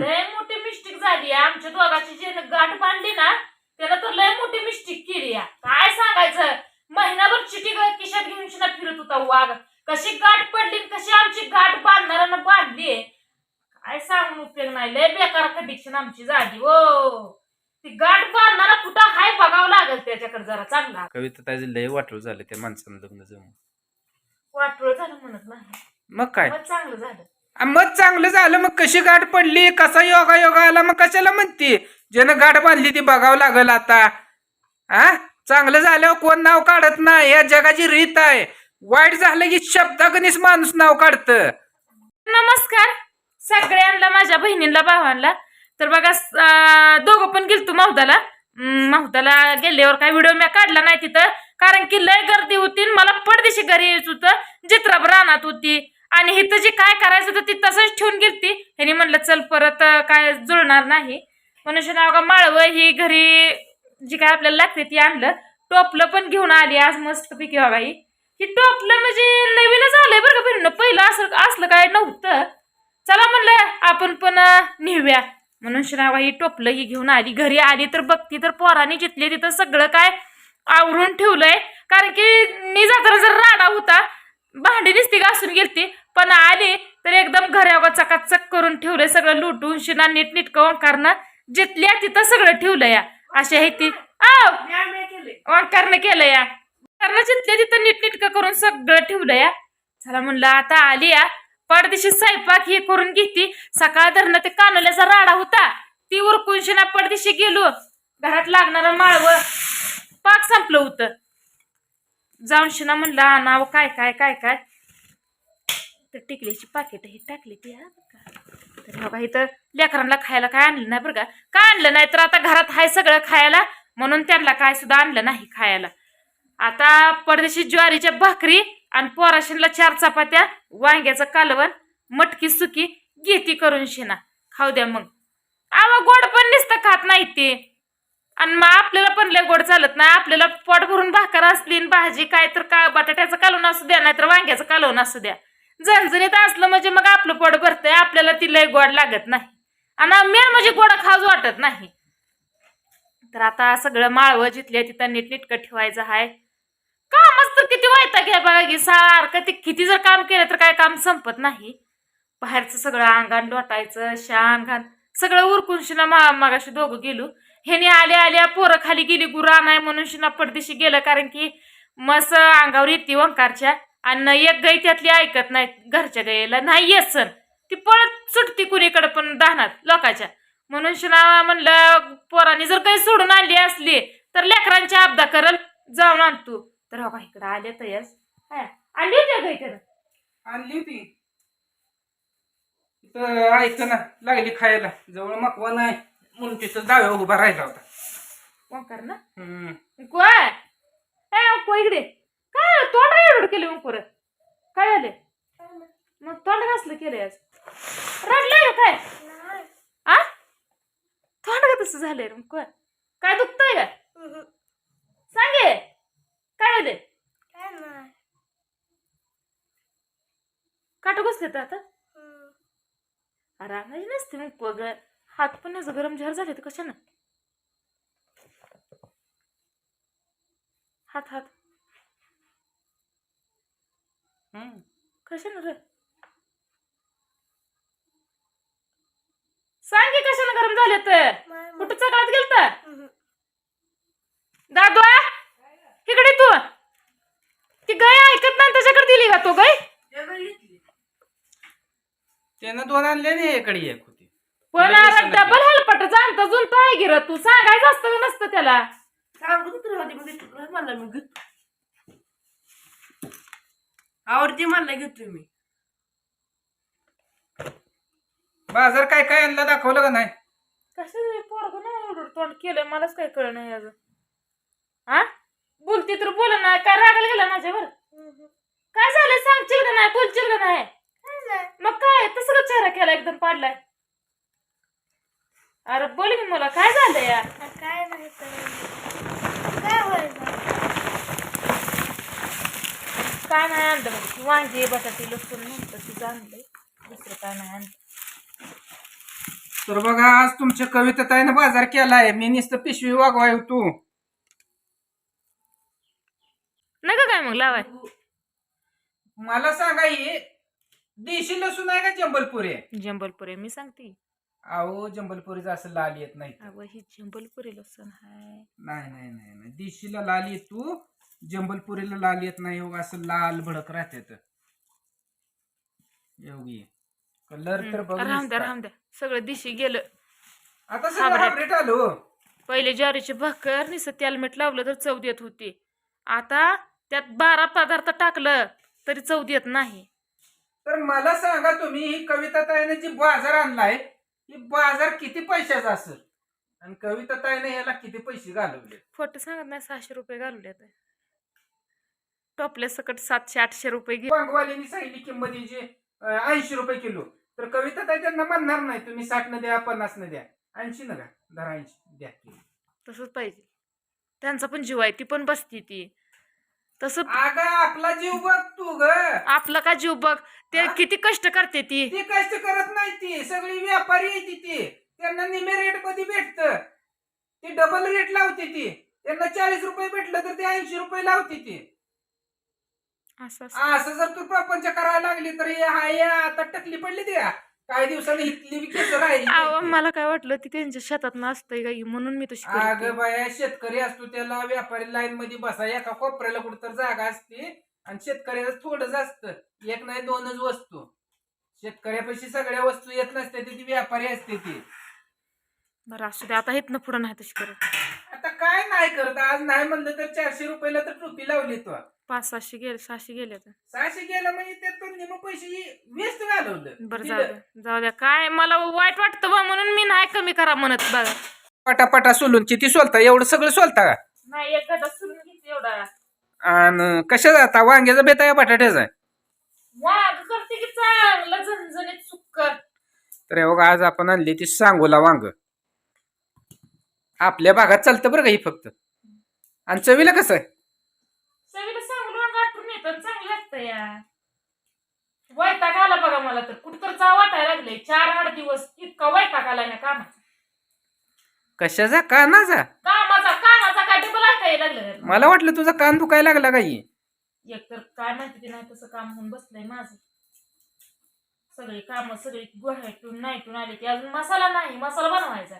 लय मोठी मिस्टेक झाली आहे. आमच्या दोघांची जे गाठ बांधली ना त्याला तर लय मोठी मिस्टेक केली. काय सांगायचं? महिनाभर चिठी ग- खिशात घेऊन शिना फिरत होता वाघ कशी गाठ पडली कशी आमची गाठ बांधणाऱ्यानं बांधली काय सांगून उपयोग नाही. लय बेकार कंडिशन आमची झाली हो. ती गाठ बांधणारा कुठं हाय बघावं लागेल त्याच्याकडे जरा. चांगला. कविता ताजी लय वाटलं झालं त्या माणसानं लग्न जमून. वाटोळ झालं म्हणत नाही. मग काय? मग चांगलं झालं. मत मग चांगलं झालं मग कशी गाठ पडली? कसा योगा योगा आला मग कशाला म्हणते? ज्यानं गाठ बांधली ती बघावं लागल आता. हा चांगलं झाल्यावर कोण नाव काढत नाही या जगाची रीत आहे. वाईट झालं की शब्दागणीच माणूस नाव काढत. नमस्कार सगळ्यांना माझ्या बहिणींना भावांना. तर बघा दोघं पण गेलतो माहुदाला. माहुताला माहुदाला गेल्यावर काय व्हिडिओ मी काढला नाही तिथं. कारण की लय गर्दी होती आणि मला पडदेशी घरी यायचं होतं. जित्राब रानात होती. आणि इथं जे काय करायचं होतं ती तसंच ठेवून गेलती ह्यानी म्हणलं चल परत काय जुळणार नाही. मनुष्य नाव का माळवं ही घरी जी काय आपल्याला लागते ती आणलं. टोपलं पण घेऊन आली आज मस्त पिकी बघा ही. ही टोपलं म्हणजे नवीनच आलंय बरं का बहिणीनं पहिलं असं असलं काय नव्हतं. चला म्हणलं आपण पण नेऊया. म्हणून श्रावा ही टोपलं ही घेऊन आली. घरी आली तर बघती तर पोराने जिथले तिथं सगळं काय आवरून ठेवलंय. कारण की मी जाताना जर राडा होता भांडी नुसती घासून गेलती. पण आली तर एकदम घरावर चकाचक करून ठेवलंय सगळं लुटून शिना नीट नीट ओंकारनं जिथल्या तिथं सगळं ठेवलं या. अशी आहे ती. ओंकारनं केलं या. कारण जिथल्या तिथं नीटनीटकं करून सगळं ठेवलं या. चला म्हणलं आता आली या. पडदिशी स्वयंपाक हे करून घेती. सकाळ धरणं ते कानोल्याचा राडा होता. ती उरकून शिना पडदिशी गेलो. घरात लागणारं माळव पाक संपलं होतं. जाऊन शिना म्हणलं आणावं काय काय काय काय? टिकलीची पाकिट ही टाकली ती हा तर बघा इथं लेकरांना खायला काय आणलं नाही बरं का? काय आणलं नाही तर आता घरात हाय सगळं खायला म्हणून त्यांना काय सुद्धा आणलं नाही खायला. आता परदेशी ज्वारीच्या भाकरी आणि पोराशीनला चार चपात्या वांग्याचं कालवण मटकी सुकी घेती करून शिना. खाऊ द्या मग. आवा गोड पण नसतं खात नाही ते. आणि मग आपल्याला पण लय गोड चालत नाही. आपल्याला पोट भरून भाकर असली भाजी काय तर का बटाट्याचं कालवण असू द्या नाहीतर वांग्याचं कालवण असू द्या. झणझणीत असलं म्हणजे मग आपलं पोट भरतंय. आपल्याला ती लय गोड लागत नाही. आणि मेन म्हणजे गोड खाज वाटत नाही. तर आता सगळं माळवं जिथल्या तिथं नीटनीटकं ठेवायचं आहे कामच तर किती वायता घ्या बघा की सारखं ते किती जर काम केलं तर काय काम संपत नाही. बाहेरचं सगळं अंगण लोटायचं शान घाण सगळं उरकून शिना मा मागाशी दोघं गेलो. ह्याने आल्या आल्या पोरं खाली गेली गुरा नाही म्हणून शिना पडदेशी गेलं. कारण की मस अंगावर येते वंकारच्या आणि एक गाई त्यातली ऐकत नाही घरच्या गाईला नाही येत सण. ती पळत सुटती कुणीकडे पण दाहनात लोकाच्या. म्हणून शिना म्हणलं पोरांनी जर काही सोडून आणली असली तर लेकरांची आपदा करल जाऊन आणतो तर हो इकडं आले तयास आणली होती गाई त्यानं? आणली होती. इथं ऐक ना लागली खायला. जवळ मकवा नाही. म्हणून तिथं डाव्या उभा राहिला होता. ना हम्म. काय ए अंको इकडे? काय तोंड एवढं केलं अंकुर काय झाले? मग तोंड घासलं केलंय आज. रडलंय काय? आ? तोंड का तसं झालंय रे अंकुर? काय दुखतंय का? सांगे. काय झाले? काट घुसले तर आता? रागाची नसते मग पग. हात पण असं गरम झार झाले तर कशानं? हात हात. कशानं रे? सांग की कशानं गरम झाले तर कुठं चकळात गेलत? दादू इकडे तू. ती गाय ऐकत नाही त्याच्याकडे दिली का तो गाय? त्यानं दोन आणले ना इकडे एक होती. पण तुला डबल हेल्पट जाणतं जुनतं आहे गिर तू. सांगायचं असतं का नसतं त्याला? आवडती मला घेतो मी बाजार काय काय आणला दाखवलं का नाही? कसं पोरग ना एवढं तोंड केलंय मलाच काय कळ नाही अजून. हा बोलती तर बोल ना काय रागायला गेला माझ्यावर काय झालं सांगशील का नाही बोलशील का नाही? मग काय तसं का चेहरा केला एकदम पाडलाय? अरे बोल की मला काय झालं या काय नाही काय व्हायचं आणलं म्हणजे वांगी बटाटे लसूण नंतर तिचं आणलंय दुसरं काय नाही आणलं. तर बघा आज तुमच्या कवितेताईनं बाजार केलाय. मी नुसतं पिशवी वागवाय तू नका काय मग लावाय. मला सांगा ही देशी लसूण आहे का जंबलपुरी आहे? जंबलपुरी मी सांगते. अहो जंबलपुरीचं असं लाल येत नाही अगं ही जंबलपुरी लसण हाय. नाही नाही नाही नाही. देशीला लाल येत. तू जंबलपुरीला लाल येत नाही हो असं लाल भडक एवढी कलर तर बघ राहून द्या. राहून द्या. सगळं दिशी गेलं. आता सगळं हाबरेट. हाबरेट आलो. पहिले ज्वारीची भाकर निसं त्याला मीठ लावलं तर चव देत होती. आता त्यात बारा पदार्थ टाकलं तरी चव देत नाही. तर मला सांगा तुम्ही ही कविता ताईने जी बाजार आणलाय ही बाजार किती पैशाचा असेल? आणि कविता ताईने याला किती पैसे घालवले खोटं सांगत नाही सहाशे रुपये घालवले आता टोपल्या सकट सातशे आठशे रुपये घे. सांगितली किंमत हिची ऐंशी रुपये किलो. तर कविता ताई त्यांना म्हणणार नाही तुम्ही साठ न द्या पन्नास न द्या. ऐंशी न का दहा ऐंशी द्या तसंच पाहिजे. त्यांचा पण जीव आहे ती पण बसती ती. तसं अगं आपला जीव बघ तू ग. आपला का जीव बघ? ते? किती कष्ट करते ती. ती कष्ट करत नाही ती. सगळी व्यापारी आहे ती ती. त्यांना निम्मे रेटमध्ये भेटत. ती डबल रेट लावते ती. त्यांना चाळीस रुपये भेटलं तर ते ऐंशी रुपये लावते ती. असं असं. असं जर तू प्रपंच करायला लागली तर हे हाय आता टकली पडली ती का? काही दिवसांनी इथली बी केस राहिली अहो नाही ती. मला काय वाटलं ती त्यांच्या शेतात नसतंय गाई म्हणून मी तशी करते. अगं बाया शेतकरी असतो त्याला व्यापारी लाईन मध्ये बसा एका कोपऱ्याला कुठं तर जागा असते आणि शेतकऱ्याचं थोडंच असतं एक नाही दोनच वस्तू शेतकऱ्यापाशी सगळ्या वस्तू येत नसते ती व्यापारी असते ती बरं असू दे आता इथनं पुढं नाही तशी करत आता काय नाही करत आज नाही म्हणलं तर चारशे रुपयाला तर टोपी लावली तो पाच सहाशे गेले सहाशे गेले तर सहाशे गेला म्हणजे त्यातून निम पैसे वेस्ट घालवलं. बरं दिलं. जाऊ द्या जाऊ द्या. काय मला वाईट वाटतं बा म्हणून मी नाही कमी करा म्हणत बघा. पटापटा सोलून किती सोलता? एवढं सगळं सोलता का? नाही एक सुरून घेते एवढा. आणि कशा जाता वांग्याचा बेत आहे बटाट्याचा? वाघ करते की चांगलं झणझणीत सुक्कर. तर हे बघा आज आपण आणली ती सांगोला वांग. आपल्या भागात चालतं बरं का ही फक्त. आणि चवीला कसं आहे? येतं चांगलं लागतं या वैताग आला बघा मला तर. कुठं तर जा वाटायला लागले चार आठ दिवस इतका वैताग आला ना कामाचा. कशाचा? कानाचा? कामाचा. कामाचा काय डबल ऐकायला लागलं मला वाटलं तुझा कान दुखायला लागला काही एक तर काय माहिती ते नाही तसं काम होऊन बसलंय माझं. सगळी काम सगळी गुहाटून नाईटून आली की अजून मसाला नाही मसाला बनवायचा.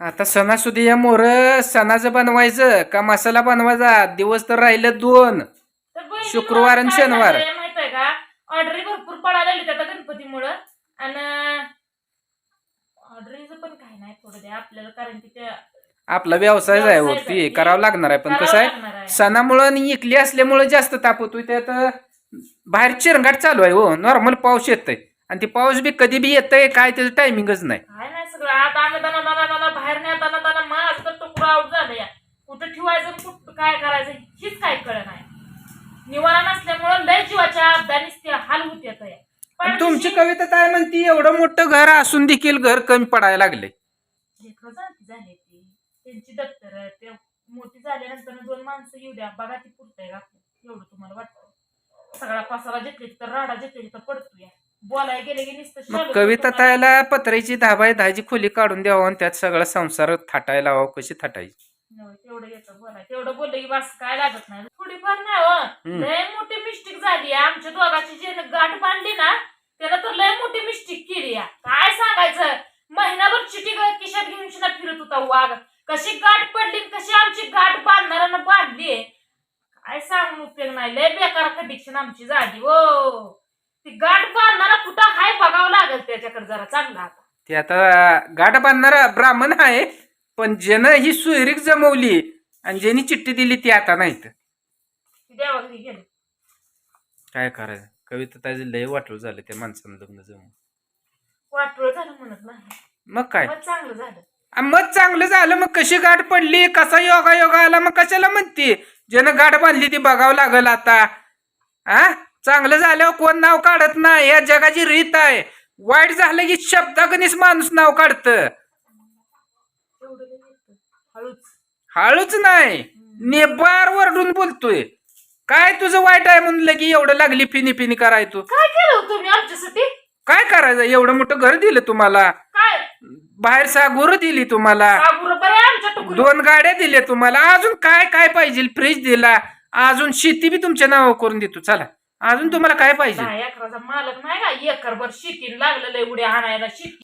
आता सणासुदी या मोर सणाचं बनवायचं का मसाला बनवायचा? दिवस तर राहिलं दोन. तर शुक्रवार आणि काय शनिवार. झालंय माहितीये का? ऑर्डरी भरपूर पडायला लागली आता गणपतीमुळं. आणि ऑर्डरीचं पण काय नाही थोडं द्या आपल्याला कारण की त्या आपला आहे व्यवसायच वरती आहे. करावं लागणार आहे पण करावं कसं आहे लागणार आहे. सणामुळं आणि इकली असल्यामुळं जास्त ताप होतोय त्यात बाहेर चिरंगाट चालू आहे हो. नॉर्मल पाऊस येतोय. आणि ती पाऊस बी कधी बी येतंय काय त्याचं टायमिंगच नाही. काय नाही सगळं आता आणलं दाना दाना दाना बाहेर नाही दाना दाना माझं तर तुकडं आउट झालं या. कुठं ठेवायचं कुठं काय करायचं हीच काय कळ नाही. निवारा नसल्यामुळं लय जीवाच्या अपदानीच ते हाल होत येत आणि तुमची कविता काय म्हणती एवढं मोठं घर असून देखील घर कमी पडायला लागले. लेकरं जाती झाले ते. त्यांची दप्तर ते मोठी झाल्यानंतर दोन माणसं येऊ द्या. बघा ती पुरतंय का. एवढं तुम्हाला वाटतं. सगळा पसारा जिथले तर राडा जिथले तर पडतो या बोलाय गेले की नुसतं मग शालू कविता तुम्हाला- तायला पत्र्याची दहा बाय दहाची खोली काढून द्यावं आणि त्यात सगळा संसार थाटायला हवा कशी थाटायची? होय, तेवढं येतं बोलाय तेवढं बोललं की बस काय लागत नाही. थोडीफार नाही हो. हम्म. लय मोठी मिस्टेक झाली आहे. आमच्या दोघांची जे गाठ बांधली ना तर लय मोठी मिस्टेक केली. काय सांगायचं? महिनाभर चिठी ग- खिशात घेऊन शिना फिरत होता वाघ. कशी गाठ पडली आणि कशी आमची गाठ बांधणाऱ्यानं बांधली. काय सांगून उपयोग नाही. लय बेकार कंडिशन आमची झाली हो. गाठ बांधणारा कुठं हाय बघावं लागेल त्याच्याकडे जरा चांगला आता. ते आता गाठ बांधणारा ब्राह्मण आहे पण ज्यानं ही सुयरीक जमवली आणि ज्यांनी चिठ्ठी दिली ती आता नाहीत. ती देवाघरी गेली. काय करायचं? कविता ताईचं लय वाटलं झालं त्या माणसानं लग्न वाटोळ झालं म्हणत नाही. मग काय? मग चांगलं झालं. आ, मग चांगलं झालं मग कशी गाठ पडली? कसा योगा योगा आला मग कशाला म्हणते? ज्यानं गाठ बांधली ती बघावं लागल आता. आ? चांगलं झाल्यावर कोण नाव काढत नाही? या जगाची रीत आहे. वाईट झालं की शब्दागणीच माणूस नाव काढतं. हळूच. नाही. नेबार वरडून बोलतोय. काय तुझं वाईट आहे म्हणलं की एवढं लागली फिनी फिनी कराय तू? काय केलं तुम्ही आमच्यासाठी? काय करायचं? एवढं मोठं घर दिलं तुम्हाला. काय? बाहेर सागुर दिली तुम्हाला. साबुर बरे आमच्या टुकडी दोन गाड्या दिल्या तुम्हाला. अजून काय काय पाहिजे? फ्रीज दिला. अजून शेती बी तुमच्या नावावर करून देतो. चला. अजून तुम्हाला काय पाहिजे? दहा एकराचा मालक नाही का? एकरभर शेतीला लागलेलं आहे उड्या आणायला शिक